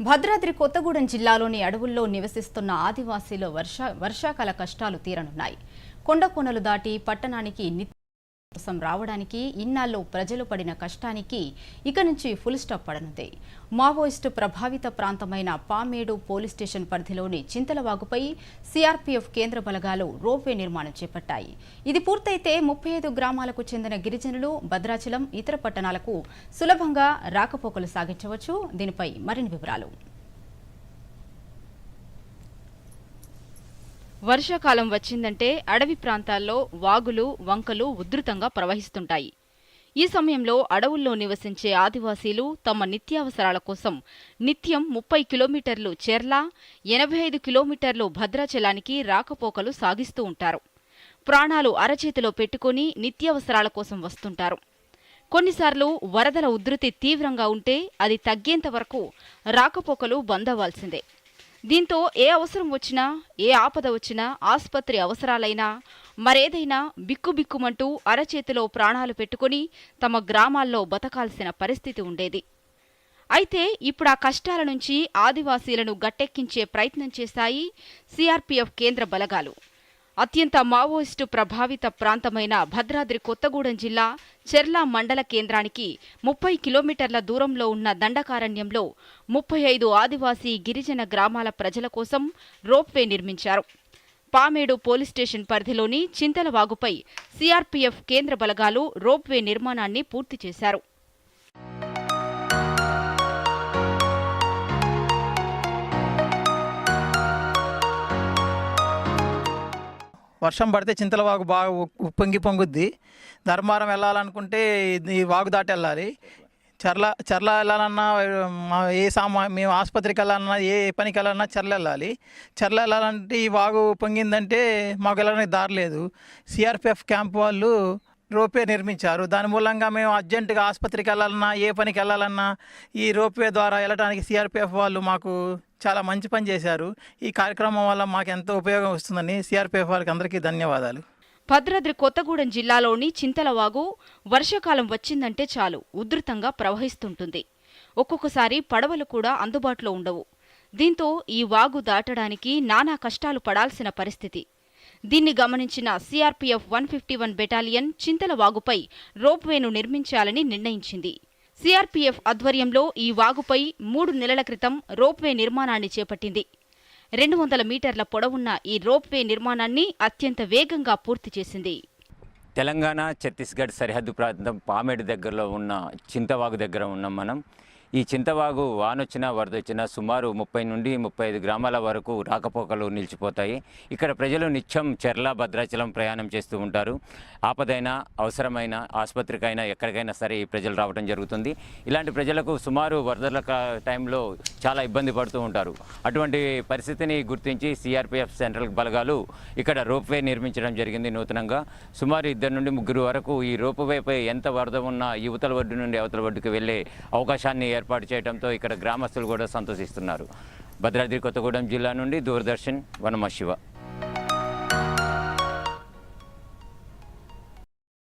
భద్రాద్రి కొత్తగూడెం జిల్లాలోని అడవుల్లో నివసిస్తున్న ఆదివాసీల వర్ష వర్షాకాల కష్టాలు తీరనున్నాయి. కొండ కొనలు దాటి పట్టణానికి నిత్య కోసం రావడానికి ఇన్నాళ్ళు ప్రజలు పడిన కష్టానికి ఇక నుంచి ఫుల్ స్టాప్ పడనుంది. మావోయిస్టు ప్రభావిత ప్రాంతమైన పామేడు పోలీస్ స్టేషన్ పరిధిలోని చింతలవాగుపై సిఆర్పీఎఫ్ కేంద్ర బలగాలు రోప్వే నిర్మాణం చేపట్టాయి. ఇది పూర్తయితే ముప్పై ఐదు గ్రామాలకు చెందిన గిరిజనులు భద్రాచలం ఇతర పట్టణాలకు సులభంగా రాకపోకలు సాగించవచ్చు. దీనిపై మరిన్ని వివరాలు. వర్షాకాలం వచ్చిందంటే అడవి ప్రాంతాల్లో వాగులు వంకలు ఉధృతంగా ప్రవహిస్తుంటాయి. ఈ సమయంలో అడవుల్లో నివసించే ఆదివాసీలు తమ నిత్యావసరాల కోసం నిత్యం ముప్పై కిలోమీటర్లు చెర్ల ఎనభై ఐదు కిలోమీటర్లు భద్రాచలానికి రాకపోకలు సాగిస్తూ ఉంటారు. ప్రాణాలు అరచేతిలో పెట్టుకుని నిత్యావసరాల కోసం వస్తుంటారు. కొన్నిసార్లు వరదల ఉధృతి తీవ్రంగా ఉంటే అది తగ్గేంత వరకు రాకపోకలు బంద్ అవ్వాల్సిందే దీంతో ఏ అవసరం వచ్చినా ఏ ఆపద వచ్చినా ఆసుపత్రి అవసరాలైనా మరేదైనా బిక్కుబిక్కుమంటూ అరచేతిలో ప్రాణాలు పెట్టుకుని తమ గ్రామాల్లో బతకాల్సిన పరిస్థితి ఉండేది. అయితే ఇప్పుడు ఆ కష్టాల నుంచి ఆదివాసీలను గట్టెక్కించే ప్రయత్నం చేశాయి సిఆర్పీఎఫ్ కేంద్ర బలగాలు. అత్యంత మావోయిస్టు ప్రభావిత ప్రాంతమైన భద్రాద్రి కొత్తగూడెం జిల్లా చెర్లా మండల కేంద్రానికి ముప్పై కిలోమీటర్ల దూరంలో ఉన్న దండకారణ్యంలో ముప్పై ఐదు ఆదివాసీ గిరిజన గ్రామాల ప్రజల కోసం రోప్వే నిర్మించారు. పామేడు పోలీస్ స్టేషన్ పరిధిలోని చింతలవాగుపై సిఆర్పీఎఫ్ కేంద్ర బలగాలు రోప్వే నిర్మాణాన్ని పూర్తి చేశారు. వర్షం పడితే చింతలవాగు బాగా ఉప్పొంగి పొంగుద్ది. ధర్మారం వెళ్ళాలనుకుంటే ఈ వాగు దాటి వెళ్ళాలి. చర్ల చర్ల వెళ్ళాలన్నా మా ఏ సామా మేము ఆసుపత్రికి వెళ్ళాలన్నా ఏ పనికి వెళ్ళాలన్నా చర్ల వెళ్ళాలి. చర్ల వెళ్ళాలంటే ఈ వాగు పొంగిందంటే మాకు వెళ్ళడానికి దారి లేదు. సిఆర్పిఎఫ్ క్యాంప్ వాళ్ళు రోప్వే నిర్మించారు. దాని మూలంగా మేము అర్జెంటుగా ఆసుపత్రికి వెళ్ళాలన్నా ఏ పనికి వెళ్ళాలన్నా ఈ రోప్వే ద్వారా వెళ్ళడానికి సిఆర్పిఎఫ్ వాళ్ళు మాకు చాలా మంచి పని చేశారు. ఈ కార్యక్రమం వల్ల మాకు ఎంతో ఉపయోగం వస్తుందని సిఆర్పిఎఫ్ వాళ్ళకి అందరికీ ధన్యవాదాలు. భద్రాద్రి కొత్తగూడెం జిల్లాలోని చింతలవాగు వర్షాకాలం వచ్చిందంటే చాలు ఉధృతంగా ప్రవహిస్తుంటుంది. ఒక్కొక్కసారి పడవలు కూడా అందుబాటులో ఉండవు. దీంతో ఈ వాగు దాటడానికి నానా కష్టాలు పడాల్సిన పరిస్థితి. దీన్ని గమనించిన CRPF one fifty one battalion చింతలవాగుపై రోప్వేను నిర్మించాలని నిర్ణయించింది. సిఆర్పీఎఫ్ ఆధ్వర్యంలో ఈ వాగుపై మూడు నెలల క్రితం రోప్వే నిర్మాణాన్ని చేపట్టింది. రెండు వందల మీటర్ల పొడవున్న ఈ రోప్వే నిర్మాణాన్ని అత్యంత వేగంగా పూర్తి చేసింది. తెలంగాణ ఛత్తీస్గఢ్ సరిహద్దు ప్రాంతం పామేడు దగ్గరలో ఉన్న చింతవాగు దగ్గర ఉన్నాం మనం. ఈ చింతవాగు వానొచ్చినా వరదొచ్చినా సుమారు ముప్పై నుండి ముప్పై ఐదు గ్రామాల వరకు రాకపోకలు నిలిచిపోతాయి. ఇక్కడ ప్రజలు నిత్యం చెర్ల భద్రాచలం ప్రయాణం చేస్తూ ఉంటారు. ఆపదైనా అవసరమైన ఆసుపత్రికైనా ఎక్కడికైనా సరే ఈ ప్రజలు రావడం జరుగుతుంది. ఇలాంటి ప్రజలకు సుమారు వరదల టైంలో చాలా ఇబ్బంది పడుతూ ఉంటారు. అటువంటి పరిస్థితిని గుర్తించి సిఆర్పిఎఫ్ సెంట్రల్ బలగాలు ఇక్కడ రోప్వే నిర్మించడం జరిగింది నూతనంగా. సుమారు ఇద్దరు నుండి ముగ్గురు వరకు ఈ రోప్వేపై ఎంత వరద ఉన్నా యువతల ఒడ్డు నుండి అవతల ఒడ్డుకు వెళ్ళే అవకాశాన్ని ఏర్పాటు చేయడంతో ఇక్కడ గ్రామస్తులు కూడా సంతోషిస్తున్నారు. భద్రాద్రి కొత్తగూడెం జిల్లా నుండి దూరదర్శన్ వనమ శివ